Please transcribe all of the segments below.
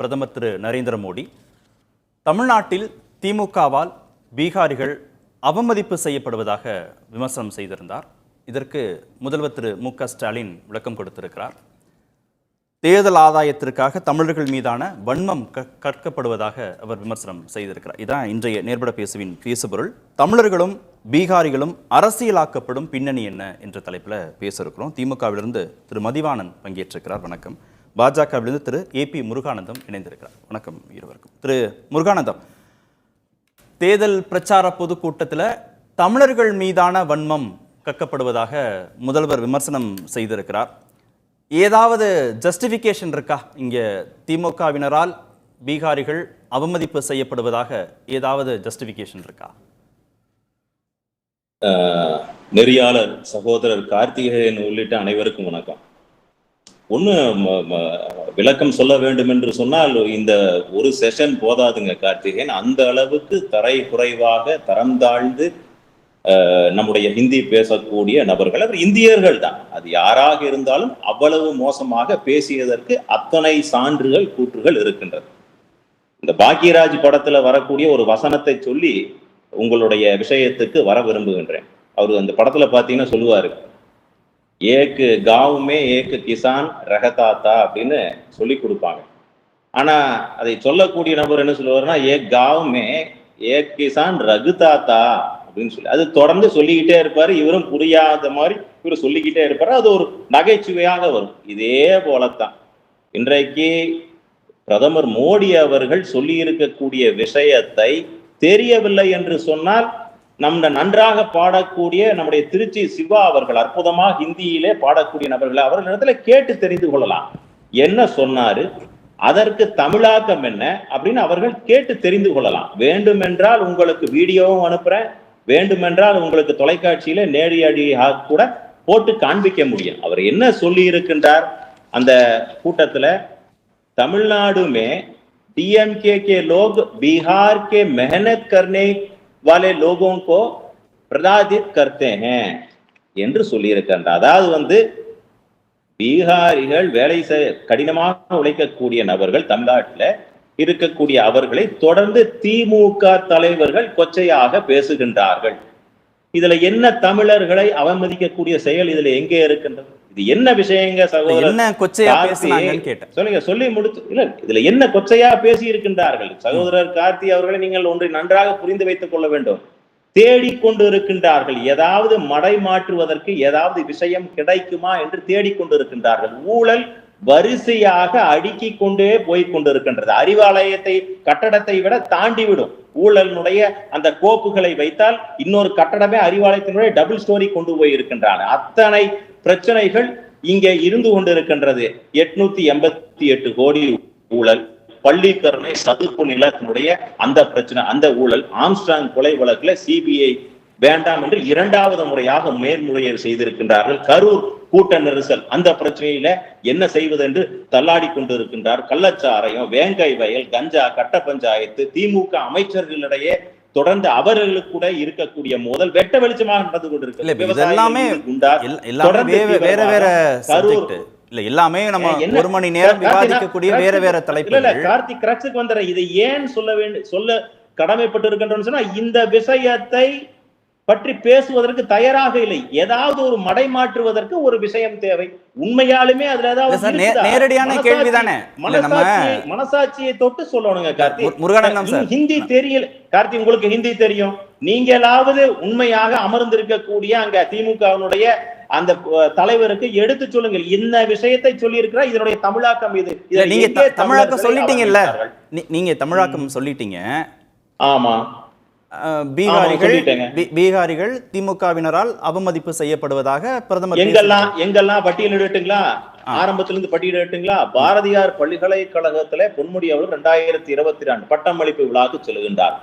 பிரதமர் திரு நரேந்திர மோடி தமிழ்நாட்டில் திமுகவால் பீகாரிகள் அவமதிப்பு செய்யப்படுவதாக விமர்சனம் செய்திருந்தார். இதற்கு முதல்வர் திரு மு க ஸ்டாலின் விளக்கம் கொடுத்திருக்கிறார். தேர்தல் ஆதாயத்திற்காக தமிழர்கள் மீதான வன்மம் க- கற்கப்படுவதாக அவர் விமர்சனம் செய்திருக்கிறார். இதான் இன்றைய நேர்பட பேசுவின் பேசுபொருள் தமிழர்களும் பீகாரிகளும் அரசியலாக்கப்படும் பின்னணி என்ன என்ற தலைப்பில் பேச இருக்கிறோம். திமுகவிலிருந்து திரு மதிவாணன் பங்கேற்றிருக்கிறார். வணக்கம். பாஜகவிலிருந்து திரு ஏ பி முருகானந்தம் இணைந்திருக்கிறார். வணக்கம் இருவருக்கும். திரு முருகானந்தம் தேர்தல் பிரச்சார பொதுக்கூட்டத்தில் தமிழர்கள் மீதான வன்மம் கக்கப்படுவதாக முதல்வர் விமர்சனம் செய்திருக்கிறார். ஏதாவது ஜஸ்டிஃபிகேஷன் இருக்கா? இங்கே திமுகவினரால் பீகாரிகள் அவமதிப்பு செய்யப்படுவதாக ஏதாவது ஜஸ்டிஃபிகேஷன் இருக்கா? நெறியாளர் சகோதரர் கார்த்திகேயன் உள்ளிட்ட அனைவருக்கும் வணக்கம். ஒன்று விளக்கம் சொல்ல வேண்டும் என்று சொன்னால் இந்த ஒரு செஷன் போதாதுங்க கார்த்திகேயன். அந்த அளவுக்கு தரை குறைவாக தரம் தாழ்ந்து நம்முடைய ஹிந்தி பேசக்கூடிய நபர்கள். அவர் இந்தியர்கள் தான். அது யாராக இருந்தாலும் அவ்வளவு மோசமாக பேசியதற்கு அத்தனை சான்றுகள் கூற்றுகள் இருக்கின்றது இந்த பாக்யராஜ் படத்துல வரக்கூடிய ஒரு வசனத்தை சொல்லி உங்களுடைய விஷயத்துக்கு வர விரும்புகின்றேன். அவர் அந்த படத்துல பாத்தீங்கன்னா சொல்லுவாரு ஏக்கு காவுமே ஏக்கு கிசான் ரகதாத்தா அப்படின்னு சொல்லி கொடுப்பாங்க. ஆனா அதை சொல்லக்கூடிய நபர் என்ன சொல்லுவாருன்னா ஏ காவுமே ஏ கிசான் ரகுதாத்தா அப்படின்னு சொல்லி. அது தொடர்ந்து சொல்லிக்கிட்டே இருப்பாரு. இவரும் புரியாத மாதிரி இவர் சொல்லிக்கிட்டே இருப்பாரு. அது ஒரு நகைச்சுவையாக வரும். இதே போலத்தான். இன்றைக்கு பிரதமர் மோடி அவர்கள் சொல்லி இருக்கக்கூடிய விஷயத்தை தெரியவில்லை என்று சொன்னால் நம்ம நன்றாக பாடக்கூடிய நம்முடைய திருச்சி சிவா அவர்கள் அற்புதமாக ஹிந்தியிலே பாடக்கூடிய நபர்கள் அவர்களிடத்துல கேட்டு தெரிந்து கொள்ளலாம் என்ன சொன்னாரு அதற்கு தமிழாக்கம் என்ன அப்படின்னு அவர்கள் கேட்டு தெரிந்து கொள்ளலாம் வேண்டுமென்றால் உங்களுக்கு வீடியோவும் அனுப்புறேன் வேண்டுமென்றால் உங்களுக்கு தொலைக்காட்சியில நேரடியாக கூட போட்டு காண்பிக்க முடியும் அவர் என்ன சொல்லி இருக்கின்றார் அந்த கூட்டத்துல तमिलनाडु में डीएमके के लोग बिहार के मेहनत करने வாலே லோகோங்கோ பிரதாதித் கர்த்தேங்க என்று சொல்லியிருக்கின்றார். அதாவது வந்து பீகாரிகள் வேலை கடினமாக உழைக்கக்கூடிய நபர்கள் தமிழ்நாட்டில் இருக்கக்கூடிய அவர்களை தொடர்ந்து திமுக தலைவர்கள் கொச்சையாக பேசுகின்றார்கள். இதுல என்ன தமிழர்களை அவமதிக்கக்கூடிய செயல் இதுல எங்கே இருக்கின்றது? இது என்ன விஷயங்க சகோதரர்? என்ன கொச்சையா பேசுனாங்கன்னு கேட்டேன். சொல்லுங்க சொல்லி முடிச்சு இல்ல இதுல என்ன கொச்சையா பேசி இருக்கின்றார்கள் சகோதரர் கார்த்தி அவர்களை நீங்கள் ஒன்றை நன்றாக புரிந்து வைத்துக் கொள்ள வேண்டும். தேடிக்கொண்டு இருக்கின்றார்கள் ஏதாவது மடை மாற்றுவதற்கு ஏதாவது விஷயம் கிடைக்குமா என்று தேடிக்கொண்டு இருக்கின்றார்கள் ஊழல் வரிசையாக அடுக்கி கொண்டே போய் கொண்டிருக்கின்றது. அறிவாலயத்தை கட்டடத்தை விட தாண்டி விடும் ஊழலினுடைய அந்த கோப்புகளை வைத்தால் இன்னொரு கட்டடமே அறிவாலயத்தினுடைய டபுள் ஸ்டோரி கொண்டு போய் இருக்கின்றன அத்தனை பிரச்சனைகள் இங்கே இருந்து கொண்டிருக்கின்றது. எட்நூத்தி எண்பத்தி எட்டு கோடி ஊழல். பள்ளிக்கரணை சதுப்பு நிலத்தினுடைய அந்த பிரச்சனை அந்த ஊழல். ஆம்ஸ்டாங் கொலை வழக்குல சிபிஐ வேண்டாம் என்று இரண்டாவது முறையாக மேல்முறையீடு செய்திருக்கின்றார்கள். கரூர் கூட்ட நெரிசல். அந்த பிரச்சனையில என்ன செய்வது என்று தள்ளாடி கொண்டிருக்கின்றார். கள்ளச்சாராயம் வேங்கை வயல் கஞ்சா கட்ட பஞ்சாயத்து திமுக அமைச்சர்களிடையே தொடர்ந்து அவர்களுக்கு கூட இருக்கக்கூடிய மோதல் வெட்ட வெளிச்சமாக நடந்து கொண்டிருக்கு எல்லாமே வேற வேற கரூர் இல்ல எல்லாமே நம்ம ஒரு மணி நேரம் விவாதிக்கக்கூடிய வேற வேற இல்ல இல்ல கார்த்திக் கிரக்ஸுக்கு வந்துடுறேன் இதை ஏன் சொல்ல வேண்டும் சொல்ல கடமைப்பட்டு இருக்கின்றோம்னு சொன்னா இந்த விஷயத்தை பற்றி பேசுவதற்கு தயாராக இல்லை. ஏதாவது ஒரு மடை மாற்றுவதற்கு ஒரு விஷயம் தேவை. உண்மையாலுமே அதுல ஏதாவது? நேரடியான மனசாட்சி- கேள்வி தானே. இல்ல நம்ம- மனசாட்சியை தொட்டு சொல்லணுங்க கார்த்தி. ஹிந்தி தெரியல. கார்த்தி உங்களுக்கு ஹிந்தி தெரியும். நீங்களாவது உண்மையாக அமர்ந்திருக்கக்கூடிய அங்க திமுகவினுடைய அந்த தலைவருக்கு எடுத்து சொல்லுங்கள். இந்த விஷயத்தை சொல்லி இருக்கிறார் இதனுடைய தமிழாக்கம் இது. நீங்க தமிழாக்கம் சொல்லிட்டீங்கல்ல? நீங்க தமிழாக்கம் சொல்லிட்டீங்க. ஆமா. பீகாரிகள் பீகாரிகள் திமுகவினரால் அவமதிப்பு செய்யப்படுவதாக பிரதமர் எங்கெல்லாம். எங்கெல்லாம் பட்டியலிடட்டுங்களா ஆரம்பத்துல இருந்து பட்டியலிடட்டுங்களா பாரதியார் பல்கலைக்கழகத்துல பொன்முடி அவர்கள் ரெண்டாயிரத்தி இருபத்தி ரெண்டு பட்டமளிப்பு விழாக்கு செல்கின்றார்.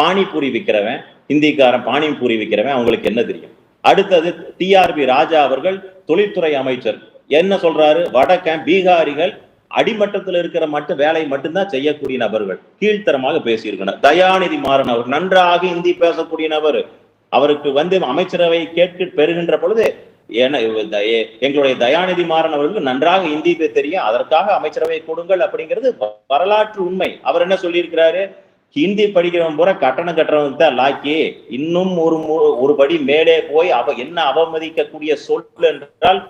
பானிபூரி விக்கிறவன் ஹிந்திக்காரன் பானிபூரி விக்கிறவன் அவங்களுக்கு என்ன தெரியும்? அடுத்தது டிஆர்பி ராஜா அவர்கள் தொழில்துறை அமைச்சர். என்ன சொல்றாரு? வடக்க பீகாரிகள் அடிமட்டத்தில் இருக்கிற மட்டும் வேலையை மட்டும்தான் செய்யக்கூடிய நபர்கள். கீழ்த்தரமாக பேசியிருக்கணும் தயாநிதி மாறன் அவர் நன்றாக இந்தி பேசக்கூடிய நபர். அவருக்கு வந்து அமைச்சரவை கேட்க பெறுகின்ற பொழுது ஏன்னா எங்களுடைய தயாநிதி மாறன் அவர்களுக்கு நன்றாக இந்தி தெரியும் அதற்காக அமைச்சரவை கொடுங்கள் அப்படிங்கிறது வரலாற்று உண்மை. அவர் என்ன சொல்லியிருக்கிறாரு? ஹிந்தி படிக்கிறவன் பூரா கட்டணம் கட்டுறவன் தான் லாக்கி. இன்னும் ஒரு மு- ஒரு படி மேலே போய் அவ என்ன அவமதிக்கக்கூடிய சொல் என்றால்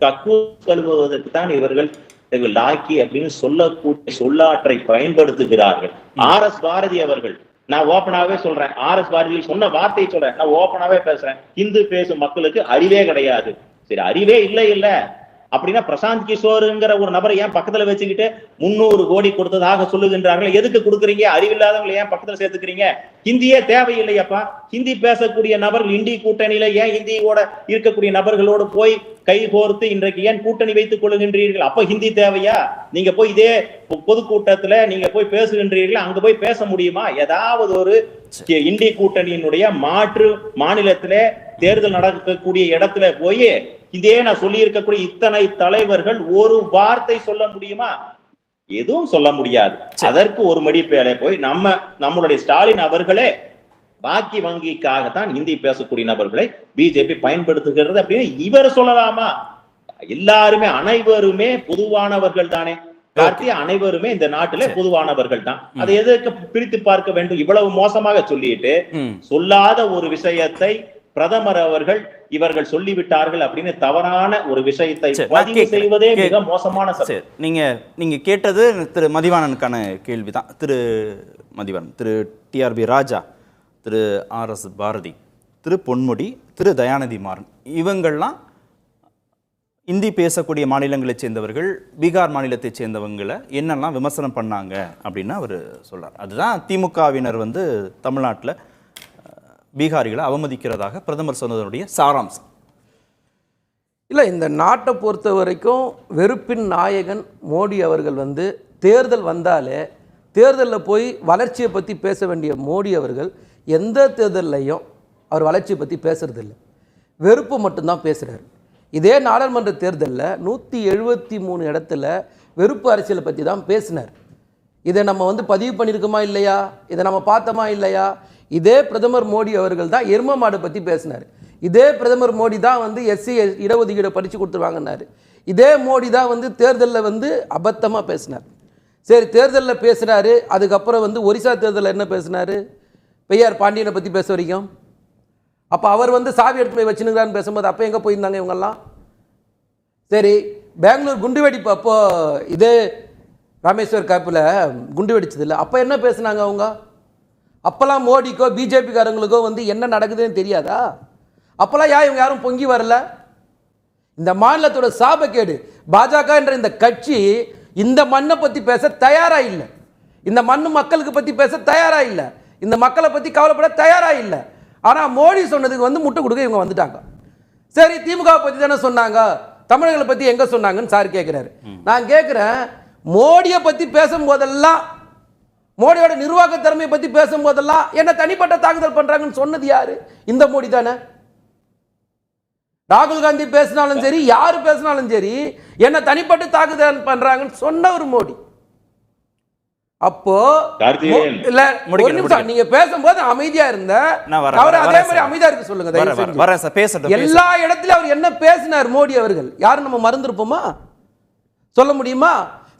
கக்கு கழுவுவதற்கு தான் இவர்கள் இவர்கள் லாக்கி அப்படின்னு சொல்லக்கூடிய சொல்லாற்றை பயன்படுத்துகிறார்கள். ஆர் எஸ் பாரதி அவர்கள் நான் ஓப்பனாவே சொல்றேன். ஆர் எஸ் பாரதி சொன்ன வார்த்தையை சொல்றேன். நான் ஓப்பனாவே பேசுறேன். ஹிந்து பேசும் மக்களுக்கு அறிவே கிடையாது. சரி அறிவே இல்லை இல்ல. அப்படின்னா பிரசாந்த் கிஷோருங்கிற ஒரு நபரை ஏன் பக்கத்துல வச்சுக்கிட்டு முன்னூறு கோடி கொடுத்ததாக சொல்லுகின்றார்கள்? எதுக்கு கொடுக்குறீங்க? அறிவில்லாதவங்களை ஏன் பக்கத்துல சேர்த்துக்கிறீங்க? ஹிந்தியே தேவையில்லையப்பா. ஹிந்தி பேசக்கூடிய நபர்கள் இந்தி கூட்டணியில ஏன் ஹிந்தியோட இருக்கக்கூடிய நபர்களோடு போய் கை கோர்த்து இன்றைக்கு ஏன் கூட்டணி வைத்துக் கொள்ளுகின்றீர்கள் அப்ப ஹிந்தி தேவையா? நீங்க போய் இதே பொதுக்கூட்டத்துல நீங்க போய் பேசுகின்றீர்கள். அங்க போய் பேச முடியுமா? ஏதாவது ஒரு இந்தி கூட்டணியினுடைய மாற்று மாநிலத்திலே தேர்தல் நடக்கக்கூடிய இடத்துல போய் இதே நான் சொல்லி இருக்கக்கூடிய இத்தனை தலைவர்கள் ஒரு வார்த்தை சொல்ல முடியுமா? எதுவும் சொல்ல முடியாது. அதற்கு ஒரு மடி பேலே போய் நம்ம நம்மளுடைய ஸ்டாலின் அவர்களே பாக்கி வங்கிக்காகத்தான் இந்தி பேசக்கூடிய நபர்களை பிஜேபி பயன்படுத்துகிறது அப்படின்னு இவர் சொல்லலாமா? எல்லாருமே அனைவருமே பொதுவானவர்கள் தானே. கார்த்தி அனைவருமே இந்த நாட்டிலே பொதுவானவர்கள் தான். அதை எதற்கு பிரித்து பார்க்க வேண்டும்? இவ்வளவு மோசமாக சொல்லிட்டு சொல்லாத ஒரு விஷயத்தை பிரதமர் அவர்கள் இவர்கள் சொல்லிவிட்டார்கள் அப்படின்னு தவறான ஒரு விஷயத்தை பதிவு. செய்வதே மிக மோசமான நீங்க நீங்க கேட்டது திரு மதிவாணனுக்கான கேள்விதான் Thiru Mathivanan Thiru T R B Raja Thiru R S Bharathi Thiru Ponmudi Thiru Dayanidhi Maran இவங்கள்லாம் இந்தி பேசக்கூடிய மாநிலங்களைச் சேர்ந்தவர்கள் பீகார் மாநிலத்தைச் சேர்ந்தவங்களை என்னெல்லாம் விமர்சனம் பண்ணாங்க அப்படின்னு அவர் சொல்றார் அதுதான் திமுகவினர் வந்து தமிழ்நாட்டில் பீகாரிகளை அவமதிக்கிறதாக பிரதமர் சொன்னதனுடைய சாராம்சம். இல்லை இந்த நாட்டை பொறுத்த வரைக்கும் வெறுப்பின் நாயகன் மோடி அவர்கள் வந்து தேர்தல் வந்தாலே தேர்தலில் போய் வளர்ச்சியை பற்றி பேச வேண்டிய மோடி அவர்கள் எந்த தேர்தல்லையும் அவர் வளர்ச்சியை பற்றி பேசுகிறதில்ல வெறுப்பு மட்டும்தான் பேசுகிறார் இதே நாடாளுமன்ற தேர்தலில் நூற்றி எழுபத்தி மூணு இடத்துல வெறுப்பு அரசியலை பற்றி தான் பேசினார். இதை நம்ம வந்து பதிவு பண்ணியிருக்கோமா இல்லையா? இதை நம்ம பார்த்தோமா இல்லையா? இதே பிரதமர் மோடி அவர்கள் தான் எரும மாடு பற்றி பேசினார். இதே பிரதமர் மோடி தான் வந்து எஸ்சி இடஒதுக்கீடை பறித்து கொடுத்துருவாங்கன்னாரு. இதே மோடி தான் வந்து தேர்தலில் வந்து அபத்தமாக பேசினார். சரி தேர்தலில் பேசுகிறாரு அதுக்கப்புறம் வந்து ஒரிசா தேர்தலில் என்ன பேசினாரு? பெய்யார் பாண்டியனை பற்றி பேச வரைக்கும். அப்போ அவர் வந்து சாவி எடுத்து போய் வச்சுனுங்கிறான்னு பேசும்போது அப்போ எங்கே போயிருந்தாங்க இவங்கெல்லாம்? சரி பெங்களூர் குண்டு வெடிப்பு அப்போது இதே ராமேஸ்வர் காப்பில் குண்டு வெடிச்சதில்ல அப்போ என்ன பேசுனாங்க அவங்க? அப்போல்லாம் மோடிக்கோ பிஜேபிக்காரங்களுக்கோ வந்து என்ன நடக்குதுன்னு தெரியாதா? அப்போல்லாம் ஏன் இவங்க யாரும் பொங்கி வரல? இந்த மாநிலத்தோட சாபக்கேடு. பாஜக என்ற இந்த கட்சி இந்த மண்ணை பற்றி பேச தயாரா இல்லை. இந்த மண்ணு மக்களுக்கு பற்றி பேச தயாரா இல்லை. இந்த மக்களை பற்றி கவலைப்பட தயாரா இல்லை. ஆனால் மோடி சொன்னதுக்கு வந்து முட்டை கொடுக்க இவங்க வந்துட்டாங்க. சரி திமுக பற்றி தானே சொன்னாங்க. தமிழர்களை பற்றி எங்கே சொன்னாங்கன்னு சார் கேட்குறாரு நான் கேட்குறேன் மோடியை பற்றி பேசும்போதெல்லாம் மோடியோட நிர்வாக திறமையை பற்றி பேசும்போதெல்லாம் என்ன தனிப்பட்ட தாக்குதல் பண்ணுறாங்கன்னு சொன்னது யாரு? இந்த மோடி தானே. ராகுல் காந்தி பேசினாலும் சரி யாரு பேசினாலும் சரி என்ன தனிப்பட்டு தாக்குதல் பண்றாங்கன்னு சொன்ன ஒரு மோடி. அப்போ இல்ல ஒரு நிமிஷம். நீங்க பேசும்போது அமைதியா இருந்த அவரை அதே மாதிரி. அமைதியா இருக்க சொல்லுங்க. எல்லா இடத்துலயும் அவர் என்ன பேசினார் மோடி அவர்கள்? யாரும் நம்ம மறந்துருப்போமா? சொல்ல முடியுமா?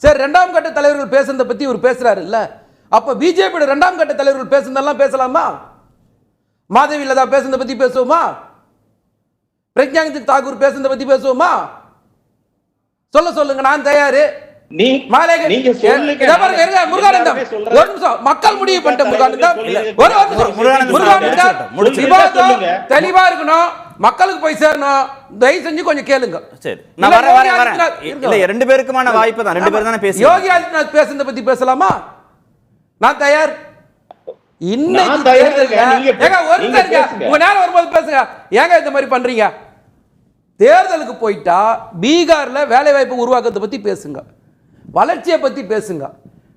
சரி ரெண்டாம் கட்ட தலைவர்கள் பேசுனதை பத்தி இவர் பேசுறாரு இல்ல அப்ப பிஜேபியோட ரெண்டாம் கட்ட தலைவர்கள் பேசுனதெல்லாம் பேசலாமா? மாதவி லதா பேசுனதை பத்தி பேசுவோமா? பிரக்ஞானந்த் தாக்கூர் பேசுனதை பத்தி பேசுவோமா? சொல்ல சொல்லுங்க நான் தயாரு. நீ மாலேக- நீங்க சொல்லுங்க. இதோ பாருங்க, இருங்க, முருகானந்தம். எல்லாருமே சொல்றாங்க. ஒரு நிமிஷம், மக்கள் முடிவு பண்ணிட்ட முருகானந்தம். தெளிவா இருக்கணும். மக்களுக்கு போய் சேரணும். தயவு செஞ்சு கொஞ்சம் கேளுங்க. சரி நான் வரேன். இல்ல ரெண்டு பேருக்குமான வாய்ப்பு தான். ரெண்டு பேரும் தானே பேசி யோகி ஆதித்யநாத் பேசுனதை பத்தி பேசலாமா? நான் தயார். இன்னைக்கு ஏங்க, ஒரு நீங்க நிமிஷம் இருங்க. பேசுங்க. உங்க நேரம் வரும்போது பேசுங்க. ஏங்க இந்த மாதிரி பண்றீங்க? தேர்தலுக்கு போயிட்டா பீகார்ல வேலை வாய்ப்பு உருவாக்கத்தை பத்தி பேசுங்க. வளர்ச்சியை பத்தி பேசுங்க.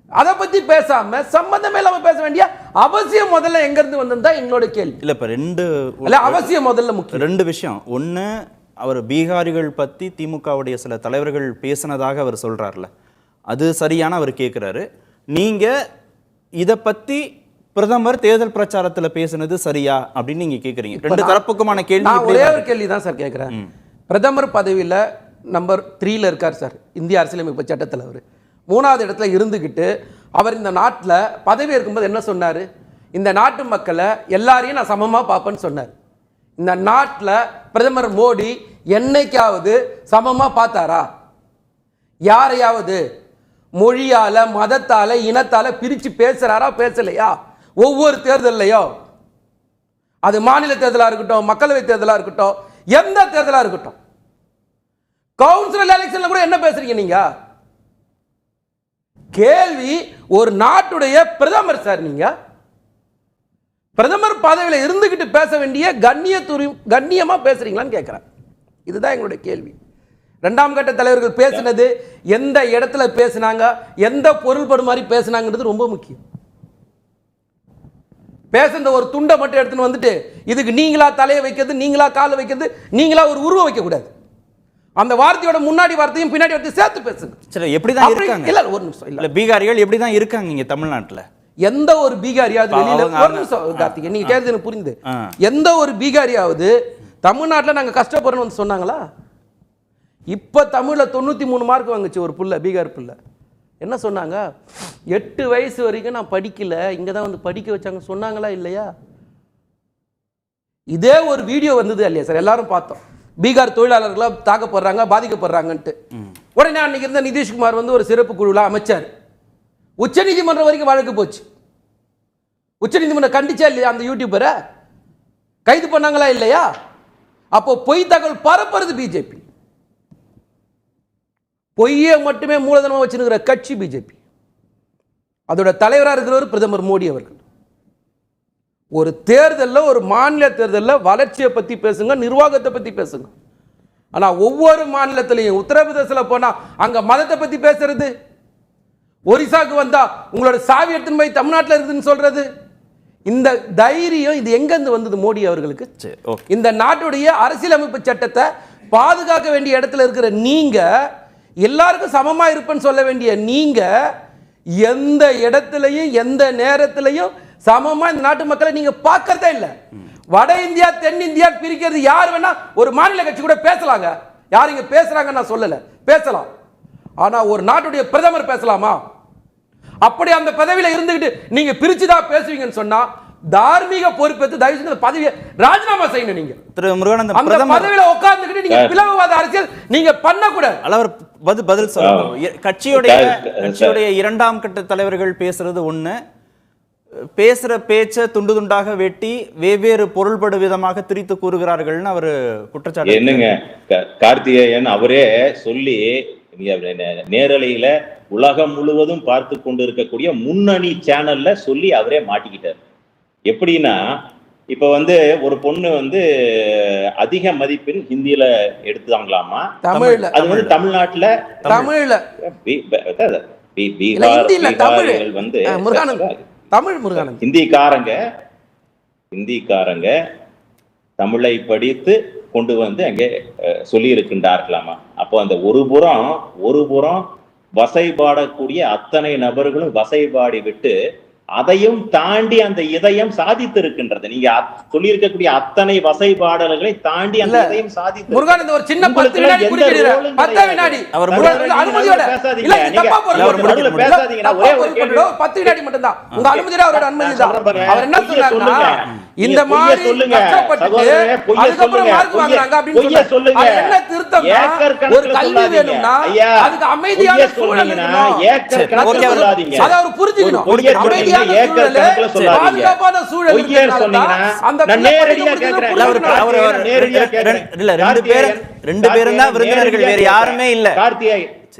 அதை பத்தி பேசாம சம்பந்தமே இல்லாம பேச வேண்டிய அவசியம் முதல்ல எங்க இருந்து வந்ததுதான் எங்களோட கேள்வி. இல்ல இப்ப ரெண்டு இல்ல அவசியம் முதல்ல முக்கியம். ரெண்டு விஷயம். ஒண்ணு அவர் பீகாரிகள் பத்தி திமுகவுடைய சில தலைவர்கள் பேசினதாக அவர் சொல்றாருல அது சரியான அவர் கேட்குறாரு நீங்க இதை பத்தி பிரதமர் தேர்தல் பிரச்சாரத்துல பேசுனது சரியா அப்படின்னு நீங்க கேக்குறீங்க. ரெண்டு தரப்புக்குமான கேள்வி ஒரே ஒரு. கேள்வி தான் சார் கேட்குறேன் பிரதமர் பதவியில் நம்பர் த்ரீல இருக்கார் சார் இந்திய அரசியலமைப்பு சட்டத்தில் அவர். மூணாவது இடத்துல இருந்துக்கிட்டு அவர் இந்த நாட்டில் பதவி இருக்கும்போது என்ன சொன்னார்? இந்த நாட்டு மக்களை எல்லாரையும் நான் சமமாக பார்ப்பேன்னு சொன்னார். இந்த நாட்டில் பிரதமர் மோடி என்னைக்காவது சமமாக பார்த்தாரா? யாரையாவது? மொழியால மதத்தால இனத்தால பிரிச்சு பேசுறாரா பேசலையா? ஒவ்வொரு தேர்தல்லையோ? அது மாநில தேர்தலா இருக்கட்டும் மக்களவை தேர்தலா இருக்கட்டும் எந்த தேர்தலா இருக்கட்டும். கவுன்சிலர் எலெக்ஷன்ல கூட என்ன பேசுறீங்க நீங்க? கேள்வி ஒரு நாட்டுடைய பிரதமர் சார் நீங்க. பிரதமர் பதவியில் இருந்துகிட்டு பேச வேண்டிய கண்ணியத்துரி கண்ணியமா பேசுறீங்களான்னு கேட்கிறேன் இதுதான் எங்களுடைய கேள்வி. ரெண்டாம் கட்ட தலைவர்கள் பேசினது எந்த இடத்துல பேசினாங்க எந்த பொருள்படும் மாதிரி பேசினாங்கிறது ரொம்ப முக்கியம். பேசுன ஒரு துண்டை மட்டும் எடுத்துன்னு வந்துட்டு இதுக்கு நீங்களா தலையை வைக்கிறது நீங்களா காலை வைக்கிறது நீங்களா ஒரு உருவம் வைக்கக்கூடாது. அந்த வார்த்தையோட முன்னாடி வார்த்தையும் பின்னாடி வார்த்தையும் சேர்த்து பேசுங்க. சரி எப்படிதான் அப்படி- இருக்காங்க? இல்ல ஒரு நிமிஷம் இல்ல. பீகாரிகள் எப்படிதான் இருக்காங்க இங்க தமிழ்நாட்டுல? எந்த ஒரு பீகாரியாவது வெளியில ஒரு நிமிஷம் கார்த்திகை நீங்க கேட்கறது எனக்கு புரியுது ஆ. எந்த ஒரு பீகாரியாவது தமிழ்நாட்டுல நாங்க கஷ்டப்படுறோம்னு வந்து சொன்னாங்களா? இப்போ தமிழில் தொண்ணூற்றி மூணு மார்க் வாங்குச்சு ஒரு புள்ள பீகார் புள்ள. என்ன சொன்னாங்க? எட்டு வயசு வரைக்கும் நான் படிக்கல இங்கே தான் வந்து படிக்க வச்சாங்க. சொன்னாங்களா இல்லையா? இதே ஒரு வீடியோ வந்தது இல்லையா சார்? எல்லாரும் பார்த்தோம். பீகார் தொழிலாளர்களாக தாக்கப்படுறாங்க பாதிக்கப்படுறாங்கன்ட்டு. உடனே அன்னைக்கு இருந்த நிதிஷ்குமார் வந்து ஒரு சிறப்பு குழுவில் அமைச்சார். உச்சநீதிமன்றம் வரைக்கும் வழக்கு போச்சு. உச்சநீதிமன்றம் கண்டிச்சா இல்லையா அந்த யூடியூபரை கைது பண்ணாங்களா இல்லையா? அப்போ பொய் தகவல் பரப்புறது பிஜேபி பொய்யை மட்டுமே மூலதனமா வச்சிருக்கிற கட்சி பிஜேபி அதோட தலைவராக இருக்கிறவர் பிரதமர் மோடி அவர்கள். ஒரு தேர்தலில் ஒரு மாநில தேர்தலில் வளர்ச்சியை பற்றி பேசுங்க நிர்வாகத்தை பற்றி பேசுங்க. ஆனால் ஒவ்வொரு மாநிலத்திலையும் உத்தரப்பிரதேசத்தில் போனால் அங்கே மதத்தை பற்றி பேசுறது. ஒரிசாக்கு வந்தா உங்களோட சாவி எடுத்துன்னு போய் தமிழ்நாட்டில் இருக்குதுன்னு சொல்றது. இந்த தைரியம் இது எங்கேருந்து வந்தது மோடி அவர்களுக்கு? இந்த நாட்டுடைய அரசியலமைப்பு சட்டத்தை பாதுகாக்க வேண்டிய இடத்துல இருக்கிற நீங்க எல்லாருக்கும் சமமாக இருப்பேன்னு சொல்ல வேண்டிய நீங்கள் எந்த இடத்துலையும் எந்த நேரத்திலையும் சமமாக இந்த நாட்டு மக்களை நீங்கள் பார்க்கறதே இல்லை. வட இந்தியா தென்னிந்தியா பிரிக்கிறது யார் வேணா ஒரு மாநில கட்சி கூட பேசலாங்க. யார் இங்கே பேசுகிறாங்க நான் சொல்லலை. பேசலாம். ஆனால் ஒரு நாட்டுடைய பிரதமர் பேசலாமா? அப்படி அந்த பிதவியில் இருந்துக்கிட்டு நீங்கள் பிரித்து பிரிச்சுதான் பேசுவீங்கன்னு சொன்னால் தார்மீக பொறுப்பேற்று தயவு செஞ்சு பதவியை ராஜினாமா செய்யணும் நீங்க. திரு முருகானந்தம் அந்த பதவியில உட்கார்ந்துகிட்டு நீங்க பிளவுவாத அரசியல் நீங்க பண்ணக்கூடாது. அளவர் பதில் பதில் சொல்லணும் கட்சியுடைய. கட்சியுடைய இரண்டாம் கட்ட தலைவர்கள் பேசுறது ஒண்ணு. பேசுற பேச்ச துண்டு துண்டாக வெட்டி வெவ்வேறு பொருள்படு விதமாக திரித்து கூறுகிறார்கள்னு அவர் குற்றச்சாட்டு என்னங்க? கார்த்திகேயன் அவரே சொல்லி நேரலையில உலகம் முழுவதும் பார்த்து கொண்டு இருக்கக்கூடிய முன்னணி சேனல்ல சொல்லி அவரே மாட்டிக்கிட்டார். எப்படின்னா இப்ப வந்து ஒரு பொண்ணு வந்து அதிக மதிப்பெண் ஹிந்தியில எடுத்தாங்களாமா? தமிழ்ல. அது வந்து தமிழ்நாட்டுல தமிழ்ல. பீகார் தமிழ். வந்து தமிழ் முருகானந்த். ஹிந்திக்காரங்க ஹிந்திக்காரங்க தமிழை படித்து கொண்டு வந்து அங்கே சொல்லி இருக்கின்றார்களாமா அப்போ அந்த ஒரு புறம் ஒரு புறம் வசைபாடக்கூடிய அத்தனை நபர்களும் வசைபாடி விட்டு அதையும் தாண்டி அந்த இதயம் சாதித்து இருக்கின்றது நீங்க அத்- சொல்லியிருக்கக்கூடிய அத்தனை வசைபாடல்களை தாண்டி அந்த. இதயம் சாதித்து முருகானந்த் ஒரு சின்ன பத்து வினாடி ரோலும் பத்து. வினாடி அவர் அனுமதியோட பேசாதீங்க. இல்ல தப்பா ஒரே ஒரு கேள்வி. பத்து வினாடி மட்டும்தான் உங்க அனுமதியோட அவரோட அனுமதி தான். அவர் என்ன சொன்னாருன்னா. இந்த மாதிரி அமைதியான சூழல் சொன்னீங்கன்னா இருக்கணும். ஏக்கர் சரி, கணக்குல ஓகே, அவர் சொல்லாதீங்க. அதை அவர் புரிஞ்சுக்கணும். அமைதியான. பாதுகாப்பான சூழல் அந்த ரெண்டு- கேட்கிறேன். இல்ல ரெண்டு பேரும் ரெண்டு பேரும் தான் விருந்தினர்கள் வேற யாருமே இல்ல.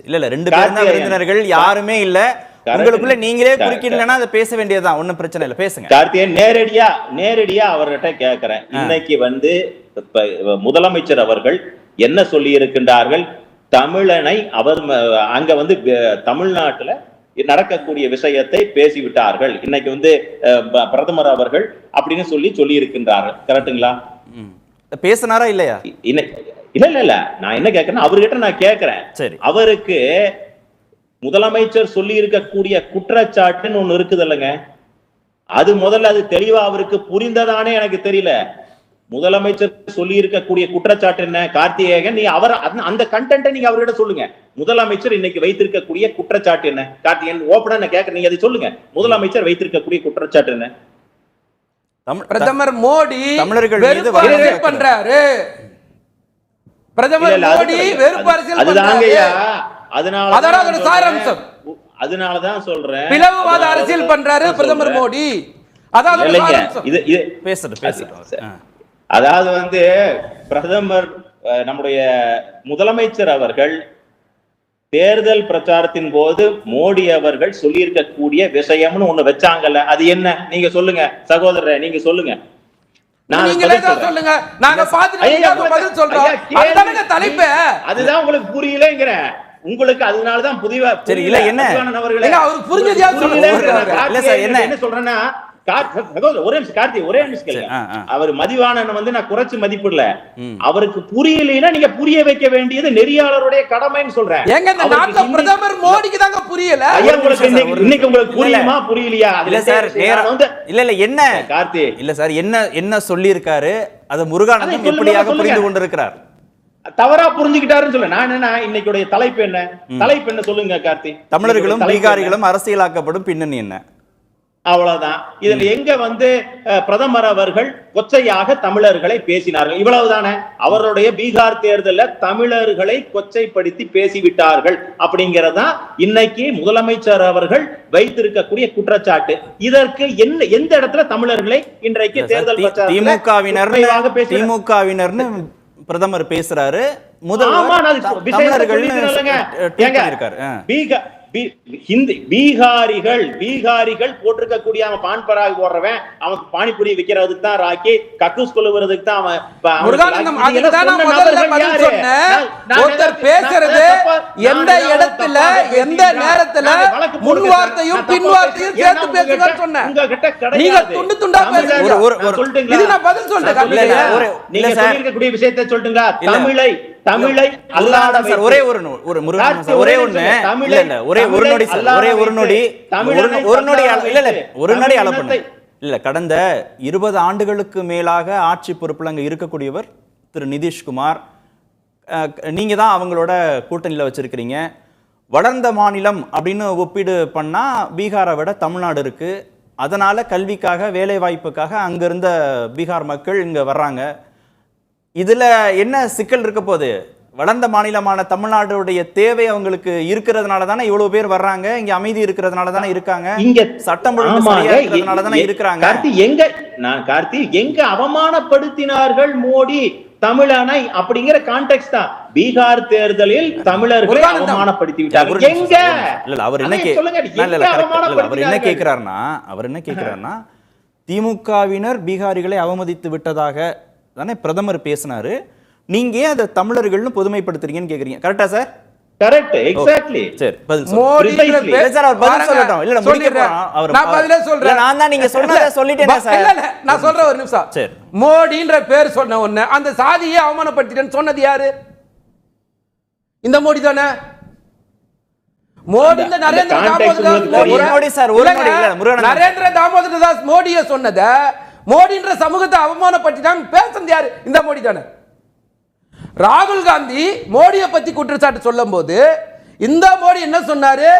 இல்ல இல்ல ரெண்டு பேரும் தான். விருந்தினர்கள் யாருமே இல்ல. உங்களுக்குள்ள நீங்களே. குறுக்கிடலன்னா அதை பேச வேண்டியதுதான். ஒண்ணும் பிரச்சனை இல்ல. பேசுங்க. கார்த்திகேயன் நேரடியா நேரடியா அவர்கிட்ட கேட்கிறேன் இன்னைக்கு வந்து முதலமைச்சர் அவர்கள் என்ன சொல்லி இருக்கின்றார்கள் தமிழனை அவர் அங்க வந்து தமிழ்நாட்டுல நடக்கக்கூடிய விஷயத்தை பேசிவிட்டார்கள். இன்னைக்கு வந்து பிரதமர் அவர்கள் அப்படின்னு சொல்லி சொல்லி இருக்கின்றார்கள் கரெக்ட்டுங்களா? ம். பேசுனாரா இல்லையா? இல்ல இல்ல இல்ல. நான் என்ன கேட்கிறேன் அவர்கிட்ட நான் கேட்கிறேன் சரி. அவருக்கு முதலமைச்சர் சொல்லி இருக்கக்கூடிய குற்றச்சாட்டுன்னு ஒண்ணு இருக்குது இல்லைங்க அது முதல்ல அது தெளிவா அவருக்கு புரிந்ததானே எனக்கு தெரியல. முதலமைச்சர் சொல்லி இருக்கக்கூடிய குற்றச்சாட்டு என்ன? கார்த்திகேயன் நீ அவர் அந்த- கண்டென்ட்டை நீங்க அவர்கிட்ட சொல்லுங்க. முதலமைச்சர் இன்னைக்கு வைத்திருக்கக்கூடிய குற்றச்சாட்டு என்ன? கார்த்திகேயன் ஓப்பனா நான் கேட்கறேன் நீங்க அதை சொல்லுங்க. முதலமைச்சர் வைத்திருக்கக்கூடிய குற்றச்சாட்டு என்ன? பிரதமர் மோடி தமிழர்கள். பண்றாரு. பிரதமர் மோடி. வெறுப்பு அது- அரசியல் அதுதாங்கய்யா அதனால அதான் அதோட சாராம்சம். அதனாலதான் சொல்றேன். பிளவுவாத அதனால அரசியல் தான் பண்றாரு பிரதமர். மோடி. சாராம்சம். இது பேசட்டும் ஆ. அதாவது வந்து பிரதமர் நம்முடைய முதலமைச்சர் அவர்கள் தேர்தல் பிரச்சாரத்தின் போது மோடி அவர்கள் சொல்லியிருக்கக்கூடிய விஷயம்னு ஒண்ணு வச்சாங்கல்ல. அது என்ன? நீங்க சொல்லுங்க. சகோதரர் நீங்க சொல்லுங்க. தான் அதுதான் உங்களுக்கு புரியலங்கிறேன். உங்களுக்கு அதனாலதான் புதிவா சரி, இல்ல, என்ன? அவருக்கு. புரியலங்கிறேன். இல்ல, சார், என்ன? என்ன சொல்றேன்னா ஒரே நிமிஷம் கார்த்தி ஒரே நிமிஷம் கேளுங்க. அவர் மதிவாணன் வந்து நான் குறைச்சு மதிப்பிடல. அவருக்கு புரியலைன்னா நீங்க புரிய வைக்க வேண்டியது நெறியாளருடைய கடமைன்னு சொல்றேன் ஏங்க இந்த நாட்டுல பிரதமர் மோடிக்கு தாங்க புரியல ஐயா உங்களுக்கு இன்னைக்கு உங்களுக்கு. புரியுமா புரியலையா இல்ல சார் இல்ல இல்ல என்ன கார்த்தி இல்ல சார் என்ன என்ன அதை முருகானந்தம் அதை சொல்லுங்க, எப்படியாக. புரிந்து கொண்டிருக்கிறார் தவறா புரிஞ்சுக்கிட்டாருன்னு சொல்ல நான் என்ன இன்னைக்குடைய தலைப்பு என்ன? தலைப்பு என்ன சொல்லுங்க கார்த்தி? தமிழர்களும்? பீகாரிகளும் அரசியலாக்கப்படும் பின்னணி என்ன? அவ்வளவுதான். இதுல எங்க வந்து பிரதமர் அவர்கள் கொச்சையாக தமிழர்களை பேசினார்கள். இவ்வளவுதானே அவருடைய பீகார் தேர்தல்ல தமிழர்களை கொச்சைப்படுத்தி பேசிவிட்டார்கள் அப்படிங்கறதா இன்னைக்கு முதலமைச்சர் அவர்கள் வைத்திருக்கக்கூடிய குற்றச்சாட்டு. இதற்கு என்ன எந்த இடத்துல தமிழர்களை இன்றைக்கு தேர்தல் திமுகவினர்? திமுகவினர்னு பிரதமர் பேசுறாரு. முதல்வர் நான் த- ஹிந்தி பீகாரிகள் பீகாரிகள் போட்டிருக்கக்கூடிய அவன் பான் பராக் போடுறவன் அவன் பானிபூரி விக்கிறதுக்கு தான் ராக்கி கக்கூஸ் கொள்ளுவதற்கு தான் அவன் ஒருத்தர் பேசுறது எந்த இடத்துல எந்த நேரத்துல முன். வார்த்தையும் பின் வார்த்தையும் சேர்த்து உங்ககிட்ட- சொன்னேன். நீங்க துண்டு துண்டா பேசுறீங்க. இது நான் பதில்? ஒரு- நீங்க. சொல்லியிருக்கக்கூடிய விஷயத்தை சொல்லட்டுங்களா இல்ல. தமிழை தமிழை அல்லாத சார், ஒரே ஒரு ஒரு கார்த்தி, சார், ஒரே ஒண்ணு. இல்ல இல்ல ஒரே ஒரு நொடி சார் ஒரே ஒரு நொடி ஒரு- நொடி இல்ல இல்ல ஒரு நொடி அளவு இல்ல கடந்த இருபது ஆண்டுகளுக்கு மேலாக ஆட்சி பொறுப்புல அங்க இருக்கக்கூடியவர் திரு நிதிஷ்குமார். நீங்க தான் அவங்களோட கூட்டணியில வச்சிருக்கிறீங்க. வளர்ந்த மாநிலம் அப்படின்னு ஒப்பீடு பண்ணா பீகாரை விட தமிழ்நாடு இருக்கு. அதனால கல்விக்காக வேலை வாய்ப்புக்காக அங்க இருந்த பீகார் மக்கள் இங்க வர்றாங்க. இதுல என்ன சிக்கல் இருக்க போகுது? வளர்ந்த மாநிலமான தமிழ்நாடுடைய தேவை அவங்களுக்கு இருக்கிறதுனால தானே இவ்வளவு பேர் வர்றாங்க? இங்க அமைதி இருக்கிறதுனால தானே இருக்காங்க? இங்க சட்டம் இருக்கிறதுனால தானே இருக்கிறாங்க? கார்த்தி எங்க நான் கார்த்தி எங்க அவமானப்படுத்தினார்கள் மோடி? தமிழனை அப்படிங்கிற கான்டெக்ட் தான். பீகார் தேர்தலில் தமிழர்களை. அவமானப்படுத்தி நிமிஷம். எங்க? இல்ல அவர் என்ன அவர் என்ன? கேட்கிறாருன்னா அவர் என்ன கேட்கிறாருன்னா திமுகவினர் பீகாரிகளை அவமதித்து விட்டதாக தானே பிரதமர் பேசினாரு நீங்க ஏன் அதை தமிழர்கள்னு பொதுமைப்படுத்துறீங்கன்னு கேக்குறீங்க கரெக்டா சார் கரெக்ட் எக்ஸாக்ட்லி சரி பதில் சொல்லுங்க. மோடின்ற Precisely. பேர் இல்ல சார், அவர் பதில் பாருங்க, சொல்லட்டும். இல்ல, இல்ல, முடிக்க சொல்லிடுறேன். போறோம். அவர் நான் பதிலே சொல்றேன் நான் தான் நீங்க சொன்னதை இல்ல, சொல்லிட்டேனே ப- சார். இல்ல, இல்ல, நான் சொல்றேன் ஒரு நிமிஷம் சரி. மோடின்ற பேர் சொன்ன உடனே அந்த சாதியை அவமானப்படுத்திட்டேன்னு சொன்னது யாரு இந்த மோடி தானே மோடி இந்த நரேந்திர தாமோதர் மோடி சார், ஒரு. நரேந்திர தாமோதர தாஸ் மோடியை சொன்னத மோடின்ற சமூகத்தை அவமானப்படுத்திட்டாங்க. பேசுறது யாரு? இந்த மோடி தானே. ராகுல் காந்தி மோடியை பத்தி குற்றச்சாட்டு சொல்லும்போது இந்த மோடி என்ன சொன்னாரு?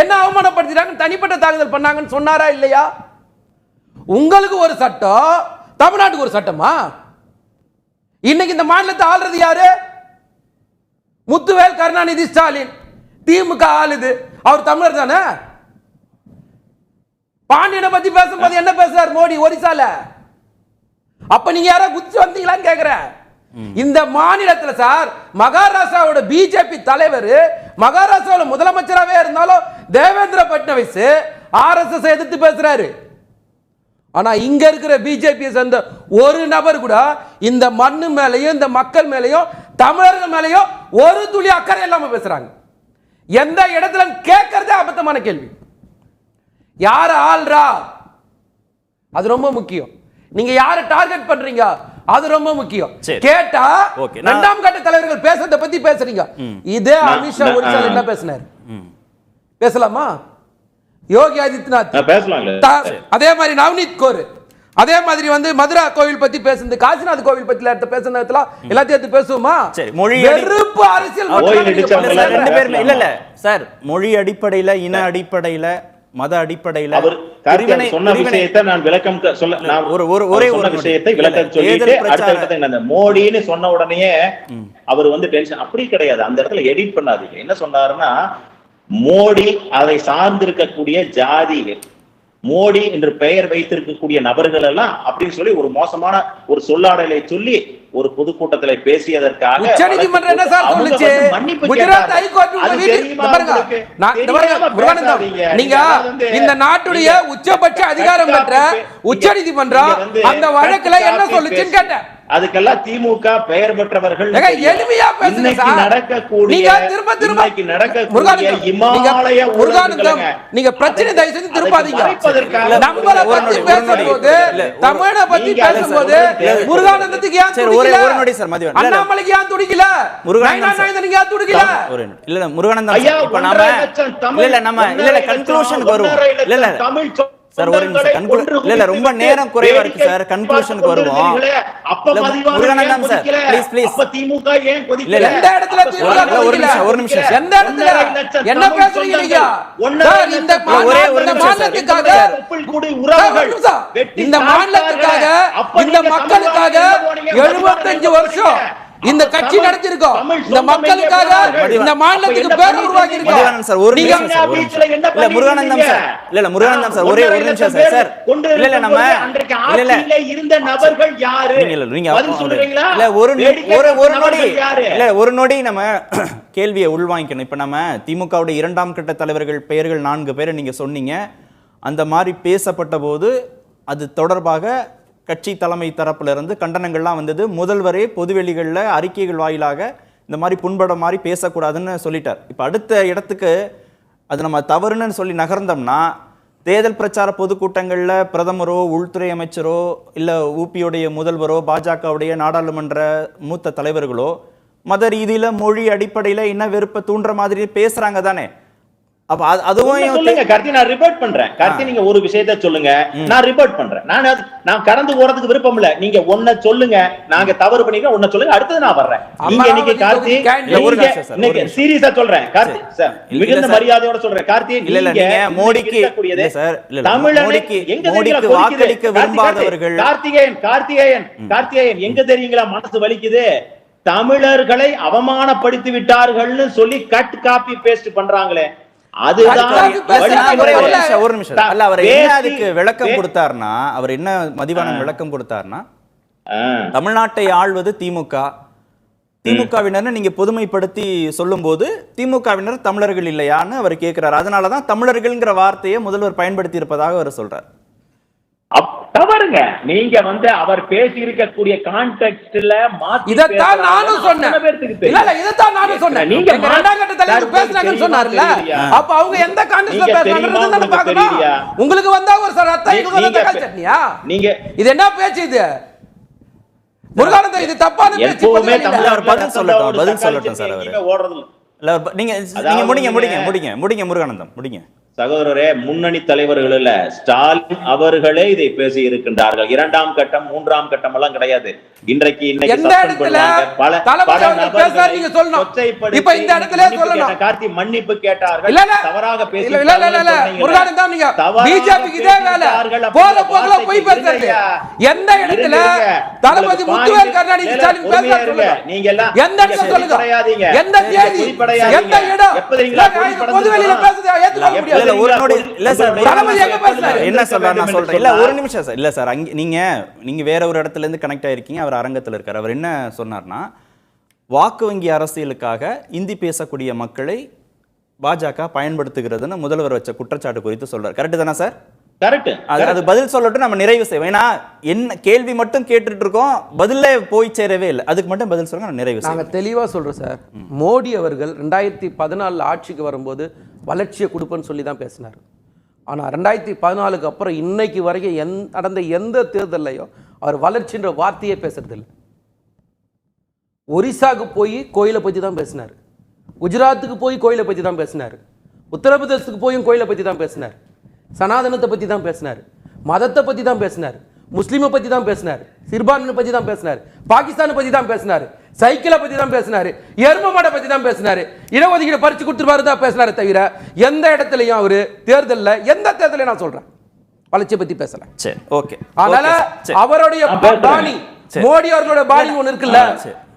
என்ன அவமானப்படுத்திட்டாங்க? தனிப்பட்ட தாக்குதல் பண்ணாங்கன்னு சொன்னாரா இல்லையா? உங்களுக்கு ஒரு சட்டம் தமிழ்நாட்டுக்கு ஒரு சட்டமா? இன்னைக்கு இந்த மாநிலத்தை ஆள்றது யாரு? முத்துவேல் கருணாநிதி ஸ்டாலின். திமுக ஆளுது. அவர் தமிழர் தானே? பாண்டியனை பத்தி பேசும்போது என்ன பேசுறாரு மோடி ஒரிசால? அப்ப நீங்க யாரோ குதிச்சு வந்தீங்களான்னு கேக்குறேன் இந்த மாநிலத்துல சார் மகாராஷ்டிராவோட பிஜேபி தலைவர் மகாராஷ்டிராவோட முதலமைச்சராவே இருந்தாலும் தேவேந்திர பட்னவிஸ் ஆர்எஸ்எஸ் எதிர்த்து பேசுறாரு. ஆனா இங்க இருக்கிற பிஜேபியை சேர்ந்த ஒரு நபர் கூட இந்த மண்ணு மேலயும் இந்த மக்கள் மேலயும் தமிழர்கள் மேலயும் ஒரு துளி அக்கறை இல்லாம பேசுறாங்க. எந்த இடத்துல கேட்கறதே அபத்தமான கேள்வி. யார ஆள்றா? அது ரொம்ப முக்கியம். நீங்க யாரை டார்கெட் பண்றீங்க? அது ரொம்ப முக்கியம். சரி. கேட்டா இரண்டாம் கட்ட தலைவர்கள் பேசுறத பத்தி பேசுறீங்க. இதே அமித்ஷா ஒரிசால ஆ. என்ன பேசினார். பேசலாமா? யோகி ஆதித்யநாத். அதே மாதிரி நவநீத் கோர். அதே மாதிரி வந்து மதுரா கோவில் பத்தி பேசுனது காசிநாத் கோவில் பத்தி எடுத்து பேசுனதுல எல்லாத்தையும் எடுத்து பேசுவோமா? சரி, மொழி அடி- வெறுப்பு அரசியல் சார். ரெண்டு பேருமே இல்ல இல்ல சார் மொழி அடிப்படையில இன அடிப்படையில மத அடிப்படையில அவர் சொன்ன விஷயத்தை நான் விளக்கம் சொல்ல நான் ஒரு-. விஷயத்தை விளக்கம் சொல்லிட்டு அடுத்த மோடின்னு சொன்ன உடனே அவர் வந்து டென்ஷன். அப்படி கிடையாது. அந்த இடத்துல எடிட் பண்ணாதீங்க. என்ன சொன்னாருன்னா மோடி அதை சார்ந்திருக்கக்கூடிய ஜாதிகள் மோடி என்று பெயர் வைத்திருக்கக்கூடிய நபர்கள் எல்லாம் அப்படின்னு சொல்லி ஒரு மோசமான ஒரு சொல்லாடலை சொல்லி ஒரு பொதுக்கூட்டத்துல பேசியதற்காக உச்சநீதிமன்றம் என்ன சார் சொல்லுச்சு குஜராத். ஹைகோர்ட். நீங்க இந்த நாட்டுடைய உச்சபட்ச அதிகாரம் பெற்ற உச்சநீதிமன்றம் அந்த வழக்குல என்ன சொல்லுச்சுன்னு கேட்டேன். அதுக்கெல்லாம் திமுக பெயர் பெற்றவர்கள் எளிமையா இன்னைக்கு. நடக்கக்கூடிய நீங்க திரும்ப திரும்ப இன்னைக்கு நடக்கக்கூடிய முருகானந்தம், நீங்க- இமாலய முருகானந்தம், ஊழல்களுங்க. நீங்க பிரச்சனை தயவு செஞ்சு அதை திருப்பாதீங்க. நம்மள பத்தி பேசும்போது தமிழை பத்தி பேசும்போது முருகானந்தத்துக்கு ஏன் சரி, ஒரே- ஒரு நொடி சார், மதிவன். இல்ல, இல்ல. அண்ணாமலைக்கு ஏன் துடிக்கல முருகானந்தம் ஏன் துடிக்கல ஒரு. இல்ல இப்ப நாம இல்ல நம்ம இல்ல கன்க்ளூஷனுக்கு வருவோம் இல்ல இல்ல தமிழ் சார் ஒரு நிமிஷம் இல்ல இல்ல ரொம்ப நேரம் குறைவா இருக்கு சார் கன்க்ளூஷனுக்கு வருவோம் முருகானந்தம் சார், please. அப்ப திமுக ஏன் கொதிக்கல? இல்ல, இல்ல. எந்த இடத்துல திமுக ஒரு நிமிஷம், ஒரு நிமிஷம். எந்த இடத்துல என்ன பேசுறீங்க இந்த ஒரே ஒரு. மாநிலத்துக்காக இந்த மாநிலத்துக்காக இந்த மக்களுக்காக எழுபத்தஞ்சு வருஷம். இந்த கட்சி நடத்திருக்கோம் இந்த மக்களுக்காக? இந்த மாநிலத்துக்கு பேர் உருவாக்கி? இருக்கோம் சார் ஒரு நிமிஷம் சார் இல்ல முருகானந்தம் சார்? இல்ல இல்ல முருகானந்தம் சார் ஒரே ஒரு நிமிஷம் சார். சார் இல்ல இல்ல நம்ம இல்ல இல்ல. இருந்த நபர்கள் யாரு? நீங்க இல்ல, நீங்க பதில் அப்ப- சொல்றீங்களா? இல்ல ஒரு ஒரு ஒரு நொடி இல்ல ஒரு நொடி நம்ம கேள்வியை உள்வாங்கிக்கணும். இப்ப நம்ம திமுகவுடைய இரண்டாம் கட்ட தலைவர்கள் பெயர்கள் நான்கு பேரை நீங்க சொன்னீங்க. அந்த மாதிரி பேசப்பட்ட போது அது தொடர்பாக கட்சி தலைமை தரப்பிலிருந்து கண்டனங்கள்லாம் வந்தது. முதல்வரே பொதுவெளிகளில் அறிக்கைகள் வாயிலாக இந்த மாதிரி புண்பட மாதிரி பேசக்கூடாதுன்னு சொல்லிட்டார். இப்போ அடுத்த இடத்துக்கு அது நம்ம தவறுன்னு சொல்லி நகர்ந்தோம்னா தேர்தல் பிரச்சார பொதுக்கூட்டங்களில் பிரதமரோ உள்துறை அமைச்சரோ இல்லை ஊபியுடைய முதல்வரோ பாஜகவுடைய நாடாளுமன்ற மூத்த தலைவர்களோ மத ரீதியில் மொழி அடிப்படையில் என்ன வெறுப்பை தூண்டுற மாதிரி பேசுகிறாங்க தானே. அப்போ அதுவும் சொல்லுங்க கார்த்தி நான் ரிப்போர்ட் பண்றேன். கார்த்தி நீங்க ஒரு விஷயத்த சொல்லுங்க. நான் ரிப்போர்ட் பண்றேன். நான் நான் கடந்து போறதுக்கு விருப்பம் இல்ல. நீங்க ஒன்ன சொல்லுங்க. நாங்க தவறு பண்ணிக்கிறோம். ஒன்ன சொல்லுங்க. அடுத்தது நான் வர்றேன். நீங்க இன்னைக்கு கார்த்தி இன்னைக்கு. சீரியஸா சொல்றேன். கார்த்தி சார் மிகுந்த. மரியாதையோட சொல்றேன். கார்த்தி நீங்க மோடிக்கு- இருக்கக்கூடியது இல்ல, சார், இல்ல, இல்ல, தமிழனை மோடிக்கு- எங்க தெரியுங்களா? வாக்களிக்க விரும்பாதவர்கள். கார்த்திகேயன் கார்த்திகேயன் கார்த்திகேயன் எங்க தெரியுங்களா மனசு வலிக்குது? தமிழர்களை அவமானப்படுத்தி விட்டார்கள்னு சொல்லி கட் காப்பி பேஸ்ட் பண்றாங்களே. ஒரே. நிமிஷம், அல்ல அவர் என்ன அதுக்கு விளக்கம் கொடுத்தாருன்னா அவர் என்ன மதிவானன் விளக்கம் கொடுத்தாருன்னா ஆ. தமிழ்நாட்டை ஆள்வது திமுக. திமுகவினர் நீங்க பொதுமைப்படுத்தி சொல்லும்போது திமுகவினர் தமிழர்கள் இல்லையான்னு அவர் கேட்கிறார் அதனால தான் தமிழர்கள்ங்கிற வார்த்தையை முதல்வர் பயன்படுத்தி இருப்பதாக அவர் சொல்றார். தவறுங்க நீங்க வந்து அவர் பேசி இருக்கக்கூடிய கான்டெக்ட்ல மாத்தி இதத்தான். நானும் சொன்னேன் இல்ல. இல்ல இதத்தான் நானும் சொன்னேன் நீங்க எங்க ரெண்டாம் கட்ட தலைவர் தெரியுமா, சொன்னார்ல? அப்ப அவங்க எந்த கான்டெக்ட்ல பேசுறாங்கன்னு உங்களுக்கு பார்க்கணும்? உங்களுக்கு வந்தா ஒரு சார் ரத்தம் வந்தா நீங்க தக்காளி சட்னியா நீங்க இது என்ன பேச்சு இது முருகானந்தம் இது தப்பான பேச்சு எப்பவுமே பதில் இல்ல. தமிழ் அவர் பதில் சொல்லட்டும், ஒரு பதில் சொல்லட்டும் சார் அவரு. ஓடுறது இல்ல. நீங்க நீங்க முடிங்க முடிங்க முடிங்க முடிங்க முருகானந்தம் முடிங்க சகோதரரே முன்னணி தலைவர்கள் இல்ல ஸ்டாலின் அவர்களே இதை பேசி இருக்கின்றார்கள். இரண்டாம் கட்டம் மூன்றாம் கட்டம் எல்லாம் கிடையாது. இன்றைக்கு இன்னைக்கு கார்த்தி மன்னிப்பு கேட்டார்கள். தவறாக பேசி. எந்த இடத்துல தளபதி முத்துவேல் கருணாநிதி ஸ்டாலின் பேசுறாரு சொல்லுங்க. நீங்க எல்லாம் எந்த இடத்துல சொல்லுங்க. எந்த தேதி, எந்த இடம். பொதுவெளியில பேசுறதை ஏத்துக்க முடியாது. இல்ல, ஒரு நொடி இல்ல சார் ஒரு தளபதி நிமிஷம். எங்க பேசுறாரு? என்ன சொல்றாரு நான் சொல்றேன். இல்ல ஒரு நிமிஷம் சார். இல்ல சார் அங்க நீங்க நீங்க வேற ஒரு இடத்துல இருந்து கனெக்ட் ஆயிருக்கீங்க அவர் அரங்கத்துல இருக்காரு. அவர் என்ன சொன்னார்னா வாக்கு வங்கி அரசியலுக்காக இந்தி பேசக்கூடிய மக்களை பாஜக பயன்படுத்துகிறதுன்னு முதல்வர் வச்ச குற்றச்சாட்டு குறித்து சொல்றாரு. கரெக்ட் தானே சார்? கரெக்ட் அது அது பதில் சொல்லட்டும் நம்ம நிறைவு செய்வோம். ஏன்னா என்ன கேள்வி மட்டும் கேட்டுட்டு இருக்கோம் பதிலே போய் சேரவே இல்லை. அதுக்கு மட்டும் பதில் சொல்லுங்க நான் நிறைவு செய்வோம். நாங்க தெளிவா சொல்றோம் சார். மோடி அவர்கள் ரெண்டாயிரத்தி பதினாலில் ஆட்சிக்கு வரும்போது வளர்ச்சியை கொடுப்பேன்னு சொல்லி தான் பேசினார். ஆனால் ரெண்டாயிரத்தி பதினாலுக்கு அப்புறம் இன்னைக்கு வரைக்கும் எந் நடந்த எந்த தேர்தலையோ அவர் வளர்ச்சின்ற வார்த்தையே பேசுறதில்லை. ஒரிசாவுக்கு போய் கோயிலை பற்றி தான் பேசினார். குஜராத்துக்கு போய் கோயிலை பற்றி தான் பேசினார். உத்தரப்பிரதேசத்துக்கு போயும் கோயிலை பற்றி தான் பேசினார். சனாதனத்தை பற்றி தான் பேசினார். மதத்தை பற்றி தான் பேசினார். முஸ்லீமை பற்றி தான் பேசினார். சிறுபான்மை பற்றி தான் பேசினார். பாகிஸ்தானை பற்றி தான் பேசினார். சைக்கிளை பற்றி தான் பேசினார் எரும மாடை பற்றி தான் பேசினார் இடஒதுக்கீடு பறிச்சு கொடுத்துருவாரு தான் பேசினாரே தவிர எந்த இடத்துலையும் அவர் தேர்தலில் எந்த தேர்தலையும் நான் சொல்கிறேன் வளர்ச்சியை பற்றி பேசல சரி ஓகே அதனால. அவருடைய. பாணி. மோடி அவர்களோட பாணி ஒண்ணு இருக்குல்ல.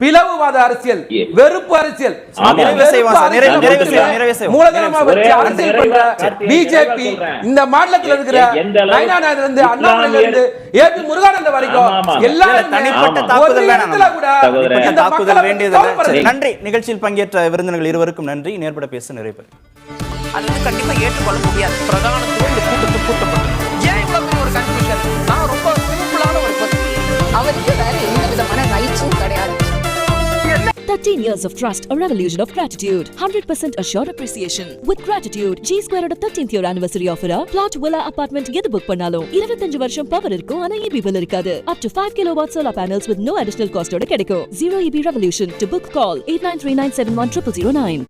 பிளவுவாத அரசியல். வெறுப்பு அரசியல். மூலதனமா வச்சு. அரசியல் பண்ற பிஜேபி. இந்த மாநிலத்தில் இருக்கிற நயனானதுல இருந்து அண்ணாமலையில இருந்து ஏபி முருகானந்த வரைக்கும். எல்லாரும் தனிப்பட்ட. தாக்குதல் வேணாம் கூட. இந்த தாக்குதல். சரி, நன்றி நிகழ்ச்சியில் பங்கேற்ற விருந்தினர்கள் இருவருக்கும் நன்றி நேர்பட பேச நிறைவு அது வந்து கண்டிப்பா ஏற்றுக்கொள்ள முடியாது பிரதானத்துவம் இந்த கூட்டத்துக்கு கூட்டப்பட்டது செய்வதற்கு 13 years of trust, a revolution of gratitude. 100% assured appreciation. With gratitude, G a 13th year anniversary offer a plot villa apartment எது புக் பண்ணாலும் 25 வருஷம் பவர் இருக்கும் ஆனா EB bill இருக்காது. Up to 5 kilowatt solar panels with no additional cost or கிடைக்கும். Zero EB revolution. To book call 8939710009.